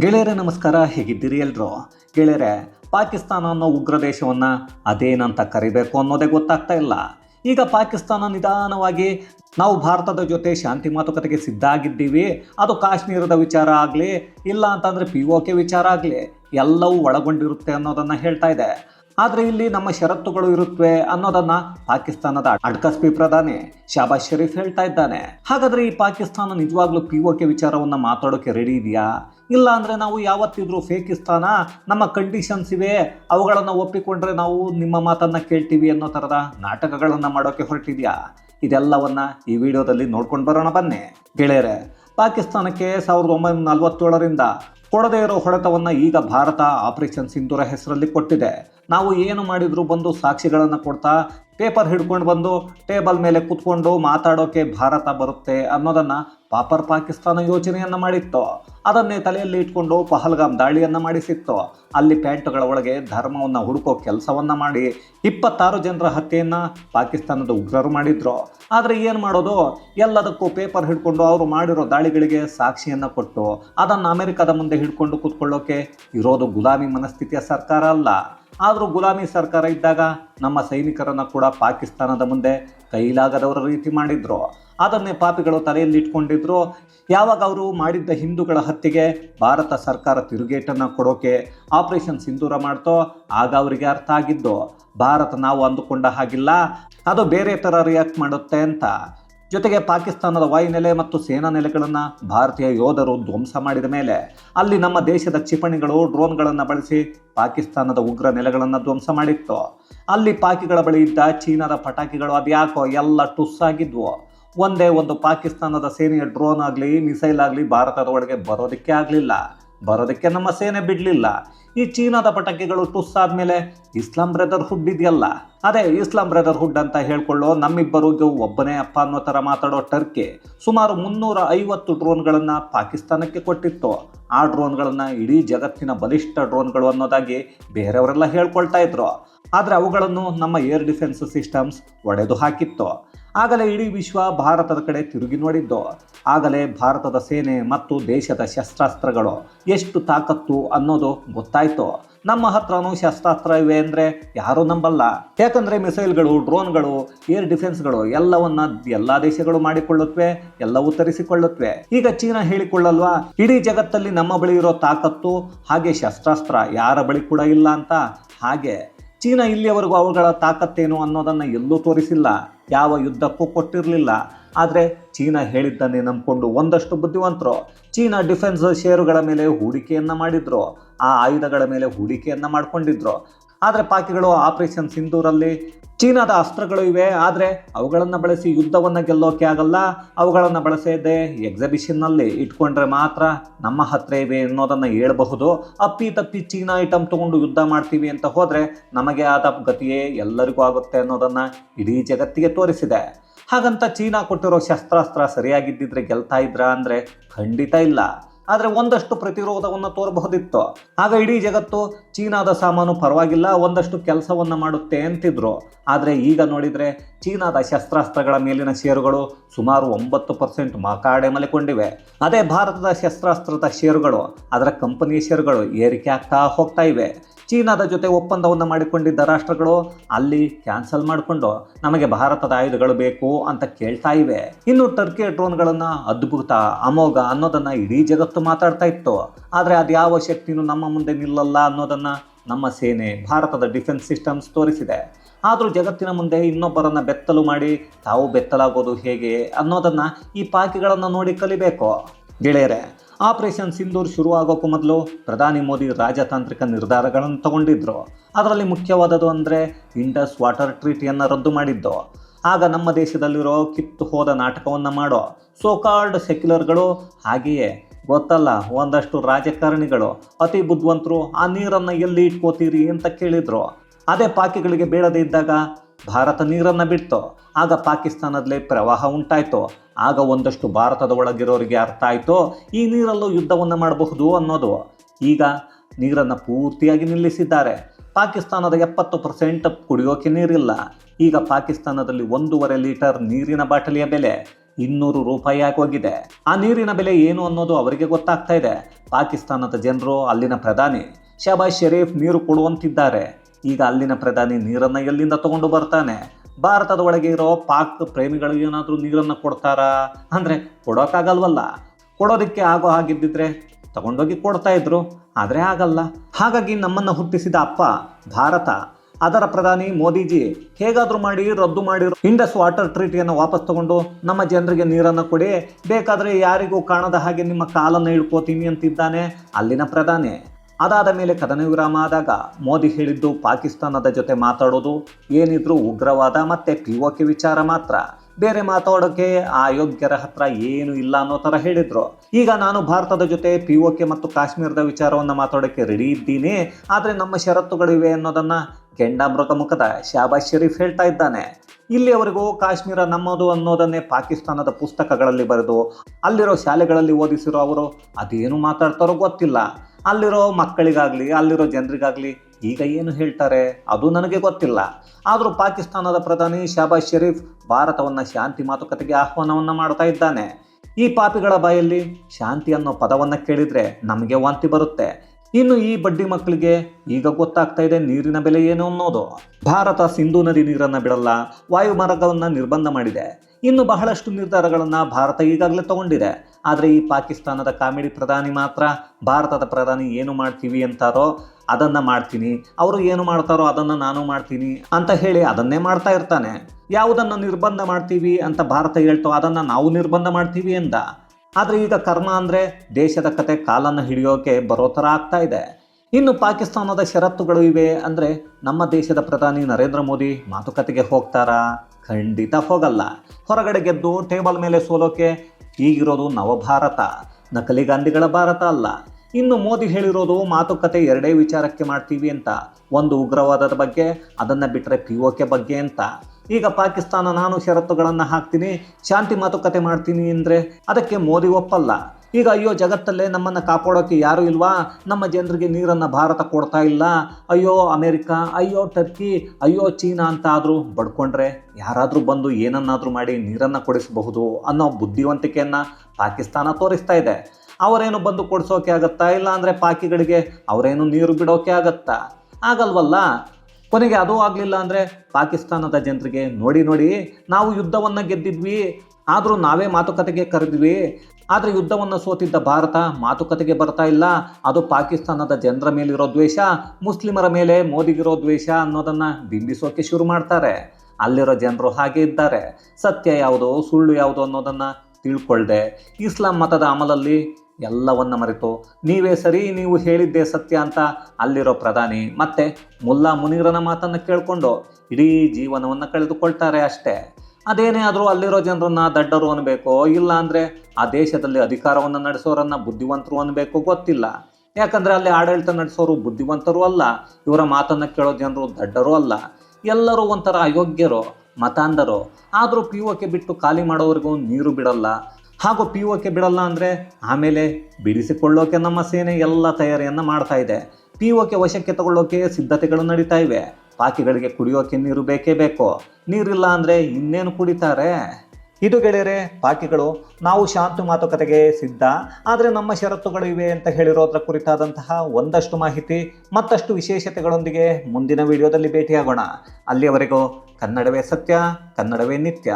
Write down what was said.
ಗೆಳೆಯರೇ, ನಮಸ್ಕಾರ. ಹೇಗಿದ್ದೀರಿ ಎಲ್ರು? ಗೆಳೆಯರೆ, ಪಾಕಿಸ್ತಾನ ಅನ್ನೋ ಉಗ್ರ ದೇಶವನ್ನು ಅದೇನಂತ ಕರಿಬೇಕು ಅನ್ನೋದೇ ಗೊತ್ತಾಗ್ತಾ ಇಲ್ಲ. ಈಗ ಪಾಕಿಸ್ತಾನ ನಿಧಾನವಾಗಿ ನಾವು ಭಾರತದ ಜೊತೆ ಶಾಂತಿ ಮಾತುಕತೆಗೆ ಸಿದ್ಧ ಆಗಿದ್ದೀವಿ ಅದು ಕಾಶ್ಮೀರದ ವಿಚಾರ ಆಗಲಿ, ಇಲ್ಲ ಅಂತಂದರೆ ಪಿ ಒ ಕೆ ವಿಚಾರ ಆಗಲಿ, ಎಲ್ಲವೂ ಒಳಗೊಂಡಿರುತ್ತೆ ಅನ್ನೋದನ್ನು ಹೇಳ್ತಾ ಇದೆ. ಆದರೆ ಇಲ್ಲಿ ನಮ್ಮ ಷರತ್ತುಗಳು ಇರುತ್ತವೆ ಅನ್ನೋದನ್ನ ಪಾಕಿಸ್ತಾನದ ಅಡ್ಕಸ್ಪಿ ಪ್ರಧಾನಿ ಶಾಬಾಜ್ ಶರೀಫ್ ಹೇಳ್ತಾ ಇದ್ದಾನೆ. ಹಾಗಾದ್ರೆ ಈ ಪಾಕಿಸ್ತಾನ ನಿಜವಾಗ್ಲೂ ಪಿ ಒ ಕೆ ವಿಚಾರವನ್ನ ಮಾತಾಡೋಕೆ ರೆಡಿ ಇದೆಯಾ? ಇಲ್ಲ ಅಂದರೆ ನಾವು ಯಾವತ್ತಿದ್ರೂ ಫೇಕಿಸ್ತಾನ ನಮ್ಮ ಕಂಡೀಷನ್ಸ್ ಇವೆ, ಅವುಗಳನ್ನು ಒಪ್ಪಿಕೊಂಡ್ರೆ ನಾವು ನಿಮ್ಮ ಮಾತನ್ನು ಕೇಳ್ತೀವಿ ಅನ್ನೋ ಥರದ ನಾಟಕಗಳನ್ನು ಮಾಡೋಕ್ಕೆ ಹೊರಟಿದೆಯಾ? ಇದೆಲ್ಲವನ್ನು ಈ ವಿಡಿಯೋದಲ್ಲಿ ನೋಡ್ಕೊಂಡು ಬರೋಣ ಬನ್ನಿ. ಗೆಳೆಯರೆ, ಪಾಕಿಸ್ತಾನಕ್ಕೆ ಸಾವಿರದ ಒಂಬೈನೂರ ನಲವತ್ತೇಳರಿಂದ ಕೊಡದೇ ಇರೋ ಹೊಡೆತವನ್ನು ಈಗ ಭಾರತ ಆಪರೇಷನ್ ಸಿಂಧೂರ ಹೆಸರಲ್ಲಿ ಕೊಟ್ಟಿದೆ. ನಾವು ಏನು ಮಾಡಿದ್ರು ಬಂದು ಸಾಕ್ಷಿಗಳನ್ನು ಕೊಡ್ತಾ ಪೇಪರ್ ಹಿಡ್ಕೊಂಡು ಬಂದು, ಟೇಬಲ್ ಮೇಲೆ ಕೂತ್ಕೊಂಡು ಮಾತಾಡೋಕೆ ಭಾರತ ಬರುತ್ತೆ ಅನ್ನೋದನ್ನು ಪಾಪರ್ ಪಾಕಿಸ್ತಾನ ಯೋಚನೆಯನ್ನು ಮಾಡಿತ್ತು. ಅದನ್ನೇ ತಲೆಯಲ್ಲಿ ಇಟ್ಕೊಂಡು ಪಹಲ್ಗಾಮ್ ದಾಳಿಯನ್ನು ಮಾಡಿಸಿತ್ತು. ಅಲ್ಲಿ ಪ್ಯಾಂಟ್ಗಳ ಒಳಗೆ ಧರ್ಮವನ್ನು ಹುಡುಕೋ ಕೆಲಸವನ್ನು ಮಾಡಿ ಇಪ್ಪತ್ತಾರು ಜನರ ಹತ್ಯೆಯನ್ನು ಪಾಕಿಸ್ತಾನದ ಉಗ್ರರು ಮಾಡಿದ್ರು. ಆದರೆ ಏನು ಮಾಡೋದು? ಎಲ್ಲದಕ್ಕೂ ಪೇಪರ್ ಹಿಡ್ಕೊಂಡು ಅವರು ಮಾಡಿರೋ ದಾಳಿಗಳಿಗೆ ಸಾಕ್ಷಿಯನ್ನು ಕೊಟ್ಟು ಅದನ್ನು ಅಮೆರಿಕದ ಮುಂದೆ ಹಿಡ್ಕೊಂಡು ಕೂತ್ಕೊಳ್ಳೋಕೆ ಇರೋದು ಗುಲಾಮಿ ಮನಸ್ಥಿತಿಯ ಸರ್ಕಾರ ಅಲ್ಲ. ಆದರೂ ಗುಲಾಮಿ ಸರ್ಕಾರ ಇದ್ದಾಗ ನಮ್ಮ ಸೈನಿಕರನ್ನು ಕೂಡ ಪಾಕಿಸ್ತಾನದ ಮುಂದೆ ಕೈಲಾಗದವರ ರೀತಿ ಮಾಡಿದ್ರು. ಅದನ್ನೇ ಪಾಪಿಗಳು ತಲೆಯಲ್ಲಿ ಇಟ್ಕೊಂಡಿದ್ರು. ಯಾವಾಗ ಅವರು ಮಾಡಿದ್ದ ಹಿಂದೂಗಳ ಹತ್ಯೆಗೆ ಭಾರತ ಸರ್ಕಾರ ತಿರುಗೇಟನ್ನು ಕೊಡೋಕೆ ಆಪರೇಷನ್ ಸಿಂಧೂರ ಮಾಡ್ತೋ, ಆಗ ಅವರಿಗೆ ಅರ್ಥ ಆಗಿದ್ದು, ಭಾರತ ನಾವು ಅಂದುಕೊಂಡ ಹಾಗಿಲ್ಲ, ಅದು ಬೇರೆ ಥರ ರಿಯಾಕ್ಟ್ ಮಾಡುತ್ತೆ ಅಂತ. ಜೊತೆಗೆ ಪಾಕಿಸ್ತಾನದ ವಾಯುನೆಲೆ ಮತ್ತು ಸೇನಾ ನೆಲೆಗಳನ್ನು ಭಾರತೀಯ ಯೋಧರು ಧ್ವಂಸ ಮಾಡಿದ ಮೇಲೆ ಅಲ್ಲಿ ನಮ್ಮ ದೇಶದ ಕ್ಷಿಪಣಿಗಳು ಡ್ರೋನ್ಗಳನ್ನು ಬಳಸಿ ಪಾಕಿಸ್ತಾನದ ಉಗ್ರ ನೆಲೆಗಳನ್ನು ಧ್ವಂಸ ಮಾಡಿತ್ತು. ಅಲ್ಲಿ ಪಾಕಿಗಳ ಬಳಿ ಇದ್ದ ಚೀನಾದ ಪಟಾಕಿಗಳು ಅದ್ಯಾಕೋ ಎಲ್ಲ ಟುಸ್ಸಾಗಿದ್ವು ಒಂದೇ ಒಂದು ಪಾಕಿಸ್ತಾನದ ಸೇನೆಯ ಡ್ರೋನ್ ಆಗಲಿ, ಮಿಸೈಲ್ ಆಗಲಿ ಭಾರತದ ಒಳಗೆ ಬರೋದಕ್ಕೆ ಆಗಲಿಲ್ಲ. ಬರೋದಕ್ಕೆ ನಮ್ಮ ಸೇನೆ ಬಿಡಲಿಲ್ಲ. ಈ ಚೀನಾದ ಪಟಾಕಿಗಳು ಟುಸ್ ಆದಮೇಲೆ ಇಸ್ಲಾಂ ಬ್ರದರ್ಹುಡ್ ಇದೆಯಲ್ಲ? ಅದೇ ಇಸ್ಲಾಂ ಬ್ರದರ್ಹುಡ್ ಅಂತ ಹೇಳ್ಕೊಳ್ಳೋ ನಮ್ಮಿಬ್ಬರಿಗೂ ಒಬ್ಬನೇ ಅಪ್ಪ ಅನ್ನೋ ಥರ ಮಾತಾಡೋ ಟರ್ಕಿ ಸುಮಾರು ಮುನ್ನೂರ ಐವತ್ತು ಡ್ರೋನ್ಗಳನ್ನು ಪಾಕಿಸ್ತಾನಕ್ಕೆ ಕೊಟ್ಟಿತ್ತು. ಆ ಡ್ರೋನ್ಗಳನ್ನು ಇಡೀ ಜಗತ್ತಿನ ಬಲಿಷ್ಠ ಡ್ರೋನ್ಗಳು ಅನ್ನೋದಾಗಿ ಬೇರೆಯವರೆಲ್ಲ ಹೇಳ್ಕೊಳ್ತಾ ಇದ್ರು. ಆದರೆ ಅವುಗಳನ್ನು ನಮ್ಮ ಏರ್ ಡಿಫೆನ್ಸ್ ಸಿಸ್ಟಮ್ಸ್ ಒಡೆದು ಹಾಕಿತ್ತು. ಆಗಲೇ ಇಡೀ ವಿಶ್ವ ಭಾರತದ ಕಡೆ ತಿರುಗಿ ನೋಡಿದ್ದು. ಆಗಲೇ ಭಾರತದ ಸೇನೆ ಮತ್ತು ದೇಶದ ಶಸ್ತ್ರಾಸ್ತ್ರಗಳು ಎಷ್ಟು ತಾಕತ್ತು ಅನ್ನೋದು ಗೊತ್ತಾಯಿತು. ನಮ್ಮ ಹತ್ರನೂ ಶಸ್ತ್ರಾಸ್ತ್ರ ಇವೆ ಅಂದರೆ ಯಾರೂ ನಂಬಲ್ಲ. ಯಾಕಂದರೆ ಮಿಸೈಲ್ಗಳು, ಡ್ರೋನ್ಗಳು, ಏರ್ ಡಿಫೆನ್ಸ್ಗಳು ಎಲ್ಲವನ್ನ ಎಲ್ಲ ದೇಶಗಳು ಮಾಡಿಕೊಳ್ಳುತ್ತವೆ ಎಲ್ಲವೂ ತರಿಸಿಕೊಳ್ಳುತ್ತವೆ ಈಗ ಚೀನಾ ಹೇಳಿಕೊಳ್ಳಲ್ವಾ? ಇಡೀ ಜಗತ್ತಲ್ಲಿ ನಮ್ಮ ಬಳಿ ಇರೋ ತಾಕತ್ತು ಹಾಗೆ ಶಸ್ತ್ರಾಸ್ತ್ರ ಯಾರ ಬಳಿ ಕೂಡ ಇಲ್ಲ ಅಂತ? ಹಾಗೆ. ಚೀನಾ ಇಲ್ಲಿಯವರೆಗೂ ಅವುಗಳ ತಾಕತ್ತೇನು ಅನ್ನೋದನ್ನು ಎಲ್ಲೂ ತೋರಿಸಿಲ್ಲ. ಯಾವ ಯುದ್ಧಕ್ಕೂ ಕೊಟ್ಟಿರಲಿಲ್ಲ. ಆದರೆ ಚೀನಾ ಹೇಳಿದ್ದನ್ನೇ ನಂಬಿಕೊಂಡು ಒಂದಷ್ಟು ಬುದ್ಧಿವಂತರು ಚೀನಾ ಡಿಫೆನ್ಸ್ ಷೇರುಗಳ ಮೇಲೆ ಹೂಡಿಕೆಯನ್ನು ಮಾಡಿದ್ರು. ಆ ಆಯುಧಗಳ ಮೇಲೆ ಹೂಡಿಕೆಯನ್ನು ಮಾಡಿಕೊಂಡಿದ್ರು. ಆದರೆ ಪಾಕಿಗಳು ಆಪರೇಷನ್ ಸಿಂಧೂರಲ್ಲಿ ಚೀನಾದ ಅಸ್ತ್ರಗಳು ಇವೆ. ಆದರೆ ಅವುಗಳನ್ನು ಬಳಸಿ ಯುದ್ಧವನ್ನು ಗೆಲ್ಲೋಕೆ ಆಗಲ್ಲ. ಅವುಗಳನ್ನು ಬಳಸದೆ ಎಕ್ಸಿಬಿಷನ್ನಲ್ಲಿ ಇಟ್ಕೊಂಡ್ರೆ ಮಾತ್ರ ನಮ್ಮ ಹತ್ರ ಇವೆ ಅನ್ನೋದನ್ನು ಹೇಳಬಹುದು. ಅಪ್ಪಿ ತಪ್ಪಿ ಚೀನಾ ಐಟಮ್ ತೊಗೊಂಡು ಯುದ್ಧ ಮಾಡ್ತೀವಿ ಅಂತ ಹೋದರೆ ನಮಗೆ ಆದ ಗತಿಯೇ ಎಲ್ಲರಿಗೂ ಆಗುತ್ತೆ ಅನ್ನೋದನ್ನು ಇಡೀ ಜಗತ್ತಿಗೆ ತೋರಿಸಿದೆ. ಹಾಗಂತ ಚೀನಾ ಕೊಟ್ಟಿರೋ ಶಸ್ತ್ರಾಸ್ತ್ರ ಸರಿಯಾಗಿದ್ದಿದ್ರೆ ಗೆಲ್ತಾ ಇದ್ರಾ ಅಂದರೆ ಖಂಡಿತ ಇಲ್ಲ. ಆದರೆ ಒಂದಷ್ಟು ಪ್ರತಿರೋಧವನ್ನು ತೋರಬಹುದಿತ್ತು. ಆಗ ಇಡೀ ಜಗತ್ತು ಚೀನಾದ ಸಾಮಾನು ಪರವಾಗಿಲ್ಲ, ಒಂದಷ್ಟು ಕೆಲಸವನ್ನು ಮಾಡುತ್ತೆ ಅಂತಿದ್ರು. ಆದರೆ ಈಗ ನೋಡಿದರೆ ಚೀನಾದ ಶಸ್ತ್ರಾಸ್ತ್ರಗಳ ಮೇಲಿನ ಷೇರುಗಳು ಸುಮಾರು ಒಂಬತ್ತು ಪರ್ಸೆಂಟ್ ಮಾಕಾಡೆ ಮಲಿಕೊಂಡಿವೆ. ಅದೇ ಭಾರತದ ಶಸ್ತ್ರಾಸ್ತ್ರದ ಷೇರುಗಳು, ಅದರ ಕಂಪನಿಯ ಷೇರುಗಳು ಏರಿಕೆ ಆಗ್ತಾ ಹೋಗ್ತಾ ಇವೆ. ಚೀನಾದ ಜೊತೆ ಒಪ್ಪಂದವನ್ನು ಮಾಡಿಕೊಂಡಿದ್ದ ರಾಷ್ಟ್ರಗಳು ಅಲ್ಲಿ ಕ್ಯಾನ್ಸಲ್ ಮಾಡಿಕೊಂಡು ನಮಗೆ ಭಾರತದ ಆಯುಧಗಳು ಬೇಕು ಅಂತ ಕೇಳ್ತಾ ಇವೆ. ಇನ್ನು ಟರ್ಕಿಯ ಡ್ರೋನ್ಗಳನ್ನು ಅದ್ಭುತ, ಅಮೋಘ ಅನ್ನೋದನ್ನು ಇಡೀ ಜಗತ್ತು ಮಾತಾಡ್ತಾ ಇತ್ತು. ಆದರೆ ಅದು ಯಾವ ಶಕ್ತಿನೂ ನಮ್ಮ ಮುಂದೆ ನಿಲ್ಲಲ್ಲ ಅನ್ನೋದನ್ನು ನಮ್ಮ ಸೇನೆ ಭಾರತದ ಡಿಫೆನ್ಸ್ ಸಿಸ್ಟಮ್ಸ್ ತೋರಿಸಿದೆ. ಆದರೂ ಜಗತ್ತಿನ ಮುಂದೆ ಇನ್ನೊಬ್ಬರನ್ನು ಬೆತ್ತಲು ಮಾಡಿ ತಾವು ಬೆತ್ತಲಾಗೋದು ಹೇಗೆ ಅನ್ನೋದನ್ನು ಈ ಪಾಕಿಗಳನ್ನು ನೋಡಿ ಕಲಿಬೇಕು. ಗೆಳೆಯರೆ, ಆಪರೇಷನ್ ಸಿಂಧೂರ್ ಶುರುವಾಗೋಕ್ಕೂ ಮೊದಲು ಪ್ರಧಾನಿ ಮೋದಿ ರಾಜತಾಂತ್ರಿಕ ನಿರ್ಧಾರಗಳನ್ನು ತಗೊಂಡಿದ್ರು. ಅದರಲ್ಲಿ ಮುಖ್ಯವಾದದ್ದು ಅಂದರೆ ಇಂಡಸ್ ವಾಟರ್ ಟ್ರೀಟಿಯನ್ನು ರದ್ದು ಮಾಡಿದ್ದು. ಆಗ ನಮ್ಮ ದೇಶದಲ್ಲಿರೋ ಕಿತ್ತು ಹೋದ ನಾಟಕವನ್ನು ಮಾಡೋ ಸೋಕಾಲ್ಡ್ ಸೆಕ್ಯುಲರ್ಗಳು ಹಾಗೆಯೇ ಗೊತ್ತಲ್ಲ, ಒಂದಷ್ಟು ರಾಜಕಾರಣಿಗಳು, ಅತಿ ಬುದ್ಧಿವಂತರು, ಆ ನೀರನ್ನು ಎಲ್ಲಿ ಇಟ್ಕೋತೀರಿ ಅಂತ ಕೇಳಿದರು. ಅದೇ ಪಾಕಿಗಳಿಗೆ ಬೇಡದೇ ಇದ್ದಾಗ ಭಾರತ ನೀರನ್ನು ಬಿಡ್ತು. ಆಗ ಪಾಕಿಸ್ತಾನದಲ್ಲೇ ಪ್ರವಾಹ ಉಂಟಾಯಿತು. ಆಗ ಒಂದಷ್ಟು ಭಾರತದ ಒಳಗಿರೋರಿಗೆ ಅರ್ಥ ಆಯಿತು, ಈ ನೀರಲ್ಲೂ ಯುದ್ಧವನ್ನು ಮಾಡಬಹುದು ಅನ್ನೋದು. ಈಗ ನೀರನ್ನು ಪೂರ್ತಿಯಾಗಿ ನಿಲ್ಲಿಸಿದ್ದಾರೆ. ಪಾಕಿಸ್ತಾನದ ಎಪ್ಪತ್ತು ಪರ್ಸೆಂಟ್ ಕುಡಿಯೋಕೆ ನೀರಿಲ್ಲ. ಈಗ ಪಾಕಿಸ್ತಾನದಲ್ಲಿ ಒಂದೂವರೆ ಲೀಟರ್ ನೀರಿನ ಬಾಟಲಿಯ ಬೆಲೆ. ಇನ್ನೂರು ರೂಪಾಯಿ ಆಗೋಗಿದೆ ಆ ನೀರಿನ ಬೆಲೆ ಏನು ಅನ್ನೋದು ಅವರಿಗೆ ಗೊತ್ತಾಗ್ತಾ ಇದೆ. ಪಾಕಿಸ್ತಾನದ ಜನರು, ಅಲ್ಲಿನ ಪ್ರಧಾನಿ ಶಹಬಾಜ್ ಶರೀಫ್ ನೀರು ಕೊಡುವಂತಿದ್ದಾರೆ. ಈಗ ಅಲ್ಲಿನ ಪ್ರಧಾನಿ ನೀರನ್ನು ಎಲ್ಲಿಂದ ತಗೊಂಡು ಬರ್ತಾನೆ? ಭಾರತದ ಒಳಗೆ ಇರೋ ಪಾಕ್ ಪ್ರೇಮಿಗಳು ಏನಾದರೂ ನೀರನ್ನು ಕೊಡ್ತಾರಾ? ಅಂದರೆ ಕೊಡೋಕ್ಕಾಗಲ್ವಲ್ಲ. ಕೊಡೋದಕ್ಕೆ ಆಗೋ ಹಾಗಿದ್ದಿದ್ರೆ ತಗೊಂಡೋಗಿ ಕೊಡ್ತಾ ಇದ್ರು. ಆದರೆ ಆಗಲ್ಲ. ಹಾಗಾಗಿ ನಮ್ಮನ್ನು ಹುಟ್ಟಿಸಿದ ಅಪ್ಪ ಭಾರತ. ಅದರ ಪ್ರಧಾನಿ ಮೋದಿಜಿ ಹೇಗಾದರೂ ಮಾಡಿ ರದ್ದು ಮಾಡಿರೋ ಇಂಡಸ್ ವಾಟರ್ ಟ್ರೀಟಿಯನ್ನು ವಾಪಸ್ ತಗೊಂಡು ನಮ್ಮ ಜನರಿಗೆ ನೀರನ್ನು ಕೊಡಿ. ಬೇಕಾದರೆ ಯಾರಿಗೂ ಕಾಣದ ಹಾಗೆ ನಿಮ್ಮ ಕಾಲನ್ನು ಇಳ್ಕೋತೀನಿ ಅಂತಿದ್ದಾನೆ ಅಲ್ಲಿನ ಪ್ರಧಾನಿ. ಅದಾದ ಮೇಲೆ ಕದನ ವಿರಾಮ ಆದಾಗ ಮೋದಿ ಹೇಳಿದ್ದು ಪಾಕಿಸ್ತಾನದ ಜೊತೆ ಮಾತಾಡೋದು. ಏನಿದ್ರೂ ಉಗ್ರವಾದ ಮತ್ತೆ ಪಿ ಕೆ ವಿಚಾರ ಮಾತ್ರ. ಬೇರೆ ಮಾತಾಡೋಕೆ ಆ ಅಯೋಗ್ಯರ ಹತ್ರ ಏನು ಇಲ್ಲ ಅನ್ನೋ ಥರ ಹೇಳಿದ್ರು. ಈಗ ನಾನು ಭಾರತದ ಜೊತೆ ಪಿ ಕೆ ಮತ್ತು ಕಾಶ್ಮೀರದ ವಿಚಾರವನ್ನು ಮಾತಾಡೋಕ್ಕೆ ರೆಡಿ ಇದ್ದೀನಿ. ಆದರೆ ನಮ್ಮ ಷರತ್ತುಗಳಿವೆ ಅನ್ನೋದನ್ನ ಕೆಂಡ ಮೃಗಮುಖದ ಶಾಬಾಜ್ ಶರೀಫ್ ಹೇಳ್ತಾ ಇದ್ದಾನೆ. ಇಲ್ಲಿಯವರೆಗೂ ಕಾಶ್ಮೀರ ನಮ್ಮದು ಅನ್ನೋದನ್ನೇ ಪಾಕಿಸ್ತಾನದ ಪುಸ್ತಕಗಳಲ್ಲಿ ಬರೆದು, ಅಲ್ಲಿರೋ ಶಾಲೆಗಳಲ್ಲಿ ಓದಿಸಿರೋ ಅವರು ಅದೇನು ಮಾತಾಡ್ತಾರೋ ಗೊತ್ತಿಲ್ಲ. ಅಲ್ಲಿರೋ ಮಕ್ಕಳಿಗಾಗಲಿ, ಅಲ್ಲಿರೋ ಜನರಿಗಾಗಲಿ ಈಗ ಏನು ಹೇಳ್ತಾರೆ? ಅದು ನನಗೆ ಗೊತ್ತಿಲ್ಲ. ಆದರೂ ಪಾಕಿಸ್ತಾನದ ಪ್ರಧಾನಿ ಶಹಬಾಜ್ ಶರೀಫ್ ಭಾರತವನ್ನು ಶಾಂತಿ ಮಾತುಕತೆಗೆ ಆಹ್ವಾನವನ್ನು ಮಾಡ್ತಾ ಇದ್ದಾನೆ. ಈ ಪಾಪಿಗಳ ಬಾಯಲ್ಲಿ ಶಾಂತಿ ಅನ್ನೋ ಪದವನ್ನು ಕೇಳಿದರೆ ನಮಗೆ ವಾಂತಿ ಬರುತ್ತೆ. ಇನ್ನು ಈ ಬಡ್ಡಿ ಮಕ್ಕಳಿಗೆ ಈಗ ಗೊತ್ತಾಗ್ತಾ ಇದೆ ನೀರಿನ ಬೆಲೆ ಏನು ಅನ್ನೋದು. ಭಾರತ ಸಿಂಧು ನದಿ ನೀರನ್ನು ಬಿಡಲ್ಲ, ವಾಯುಮಾರ್ಗವನ್ನು ನಿರ್ಬಂಧ ಮಾಡಿದೆ. ಇನ್ನು ಬಹಳಷ್ಟು ನಿರ್ಧಾರಗಳನ್ನು ಭಾರತ ಈಗಾಗಲೇ ತಗೊಂಡಿದೆ. ಆದರೆ ಈ ಪಾಕಿಸ್ತಾನದ ಕಾಮಿಡಿ ಪ್ರಧಾನಿ ಮಾತ್ರ ಭಾರತದ ಪ್ರಧಾನಿ ಏನು ಮಾಡ್ತೀವಿ ಅಂತಾರೋ ಅದನ್ನು ಮಾಡ್ತೀನಿ, ಅವರು ಏನು ಮಾಡ್ತಾರೋ ಅದನ್ನು ನಾನು ಮಾಡ್ತೀನಿ ಅಂತ ಹೇಳಿ ಅದನ್ನೇ ಮಾಡ್ತಾ ಇರ್ತಾನೆ. ಯಾವುದನ್ನು ನಿರ್ಬಂಧ ಮಾಡ್ತೀವಿ ಅಂತ ಭಾರತ ಹೇಳ್ತೋ ಅದನ್ನು ನಾವು ನಿರ್ಬಂಧ ಮಾಡ್ತೀವಿ ಅಂತ ಆದರೆ ಈಗ ಕರ್ಮ ಅಂದರೆ ದೇಶದ ಕತೆ ಕಾಲನ್ನು ಹಿಡಿಯೋಕೆ ಬರೋ ಥರ ಆಗ್ತಾ ಇದೆ. ಇನ್ನು ಪಾಕಿಸ್ತಾನದ ಷರತ್ತುಗಳು ಇವೆ ಅಂದರೆ ನಮ್ಮ ದೇಶದ ಪ್ರಧಾನಿ ನರೇಂದ್ರ ಮೋದಿ ಮಾತುಕತೆಗೆ ಹೋಗ್ತಾರಾ? ಖಂಡಿತ ಹೋಗಲ್ಲ. ಹೊರಗಡೆ ಗೆದ್ದು ಟೇಬಲ್ ಮೇಲೆ ಸೋಲೋಕೆ ಈಗಿರೋದು ನವಭಾರತ. ನಕಲಿ ಗಾಂಧಿಗಳ ಭಾರತ ಅಲ್ಲ. ಇನ್ನು ಮೋದಿ ಹೇಳಿರೋದು ಮಾತುಕತೆ ಎರಡೇ ವಿಚಾರಕ್ಕೆ ಮಾಡ್ತೀವಿ ಅಂತ. ಒಂದು ಉಗ್ರವಾದದ ಬಗ್ಗೆ, ಅದನ್ನು ಬಿಟ್ಟರೆ ಪಿ ಕೆ ಬಗ್ಗೆ ಅಂತ. ಈಗ ಪಾಕಿಸ್ತಾನ ನಾನು ಷರತ್ತುಗಳನ್ನು ಹಾಕ್ತೀನಿ, ಶಾಂತಿ ಮಾತುಕತೆ ಮಾಡ್ತೀನಿ ಅಂದರೆ ಅದಕ್ಕೆ ಮೋದಿ ಒಪ್ಪಲ್ಲ. ಈಗ ಅಯ್ಯೋ ಜಗತ್ತಲ್ಲೇ ನಮ್ಮನ್ನು ಕಾಪಾಡೋಕ್ಕೆ ಯಾರೂ ಇಲ್ವಾ? ನಮ್ಮ ಜನರಿಗೆ ನೀರನ್ನು ಭಾರತ ಕೊಡ್ತಾ ಇಲ್ಲ. ಅಯ್ಯೋ ಅಮೇರಿಕಾ, ಅಯ್ಯೋ ಟರ್ಕಿ, ಅಯ್ಯೋ ಚೀನಾ ಅಂತ ಆದರೂ ಬಡ್ಕೊಂಡ್ರೆ ಯಾರಾದರೂ ಬಂದು ಏನನ್ನಾದರೂ ಮಾಡಿ ನೀರನ್ನು ಕೊಡಿಸಬಹುದು ಅನ್ನೋ ಬುದ್ಧಿವಂತಿಕೆಯನ್ನು ಪಾಕಿಸ್ತಾನ ತೋರಿಸ್ತಾ ಇದೆ. ಅವರೇನು ಬಂದು ಕೊಡಿಸೋಕೆ ಆಗತ್ತಾ? ಇಲ್ಲ ಅಂದರೆ ಪಾಕಿಗಳಿಗೆ ಅವರೇನು ನೀರು ಬಿಡೋಕೆ ಆಗತ್ತಾ? ಆಗಲ್ವಲ್ಲ. ಕೊನೆಗೆ ಅದು ಆಗಲಿಲ್ಲ ಅಂದರೆ ಪಾಕಿಸ್ತಾನದ ಜನರಿಗೆ ನೋಡಿ ನೋಡಿ ನಾವು ಯುದ್ಧವನ್ನು ಗೆದ್ದಿದ್ವಿ, ಆದರೂ ನಾವೇ ಮಾತುಕತೆಗೆ ಕರೆದ್ವಿ. ಆದರೆ ಯುದ್ಧವನ್ನು ಸೋತಿದ್ದ ಭಾರತ ಮಾತುಕತೆಗೆ ಬರ್ತಾ ಇಲ್ಲ. ಅದು ಪಾಕಿಸ್ತಾನದ ಜನರ ಮೇಲಿರೋ ದ್ವೇಷ, ಮುಸ್ಲಿಮರ ಮೇಲೆ ಮೋದಿಗಿರೋ ದ್ವೇಷ ಅನ್ನೋದನ್ನು ಬಿಂಬಿಸೋಕೆ ಶುರು ಮಾಡ್ತಾರೆ. ಅಲ್ಲಿರೋ ಜನರು ಹಾಗೆ ಇದ್ದಾರೆ. ಸತ್ಯ ಯಾವುದು, ಸುಳ್ಳು ಯಾವುದು ಅನ್ನೋದನ್ನು ತಿಳ್ಕೊಳ್ಳದೆ ಇಸ್ಲಾಂ ಮತದ ಅಮಲಲ್ಲಿ ಎಲ್ಲವನ್ನ ಮರೆತು, ನೀವೇ ಸರಿ ನೀವು ಹೇಳಿದ್ದೆ ಸತ್ಯ ಅಂತ ಅಲ್ಲಿರೋ ಪ್ರಧಾನಿ ಮತ್ತೆ ಮುಲ್ಲಾ ಮುನೀರನ ಮಾತನ್ನು ಕೇಳಿಕೊಂಡು ಇಡೀ ಜೀವನವನ್ನು ಕಳೆದುಕೊಳ್ತಾರೆ ಅಷ್ಟೇ. ಅದೇನೇ ಆದರೂ ಅಲ್ಲಿರೋ ಜನರನ್ನ ದಡ್ಡರು ಅನ್ಬೇಕೋ, ಇಲ್ಲ ಅಂದರೆ ಆ ದೇಶದಲ್ಲಿ ಅಧಿಕಾರವನ್ನು ನಡೆಸೋರನ್ನ ಬುದ್ಧಿವಂತರು ಅನ್ಬೇಕು ಗೊತ್ತಿಲ್ಲ. ಯಾಕಂದರೆ ಅಲ್ಲಿ ಆಡಳಿತ ನಡೆಸೋರು ಬುದ್ಧಿವಂತರು ಅಲ್ಲ, ಇವರ ಮಾತನ್ನು ಕೇಳೋ ಜನರು ದಡ್ಡರು ಅಲ್ಲ. ಎಲ್ಲರೂ ಒಂಥರ ಅಯೋಗ್ಯರು, ಮತಾಂಧರು. ಆದರೂ ಪಿ ಕೆ ಬಿಟ್ಟು ಖಾಲಿ ಮಾಡೋವರೆಗೂ ನೀರು ಬಿಡಲ್ಲ ಹಾಗೂ ಪಿ ಓಕೆ ಬಿಡಲ್ಲ ಅಂದರೆ ಆಮೇಲೆ ಬಿಡಿಸಿಕೊಳ್ಳೋಕೆ ನಮ್ಮ ಸೇನೆ ಎಲ್ಲ ತಯಾರಿಯನ್ನು ಮಾಡ್ತಾ ಇದೆ. ಪಿ ಓಕೆ ವಶಕ್ಕೆ ತಗೊಳ್ಳೋಕೆ ಸಿದ್ಧತೆಗಳು ನಡೀತಾ ಇವೆ. ಪಾಕಿಗಳಿಗೆ ಕುಡಿಯೋಕೆ ನೀರು ಬೇಕೇ ಬೇಕು. ನೀರಿಲ್ಲ ಅಂದರೆ ಇನ್ನೇನು ಕುಡಿತಾರೆ? ಇದು ಗೆಳೆಯರೆ ಪಾಕಿಗಳು ನಾವು ಶಾಂತಿ ಮಾತುಕತೆಗೆ ಸಿದ್ಧ. ಆದರೆ ನಮ್ಮ ಷರತ್ತುಗಳು ಇವೆ ಅಂತ ಹೇಳಿರೋದ್ರ ಕುರಿತಾದಂತಹ ಒಂದಷ್ಟು ಮಾಹಿತಿ, ಮತ್ತಷ್ಟು ವಿಶೇಷತೆಗಳೊಂದಿಗೆ ಮುಂದಿನ ವಿಡಿಯೋದಲ್ಲಿ ಭೇಟಿಯಾಗೋಣ. ಅಲ್ಲಿಯವರೆಗೂ ಕನ್ನಡವೇ ಸತ್ಯ, ಕನ್ನಡವೇ ನಿತ್ಯ.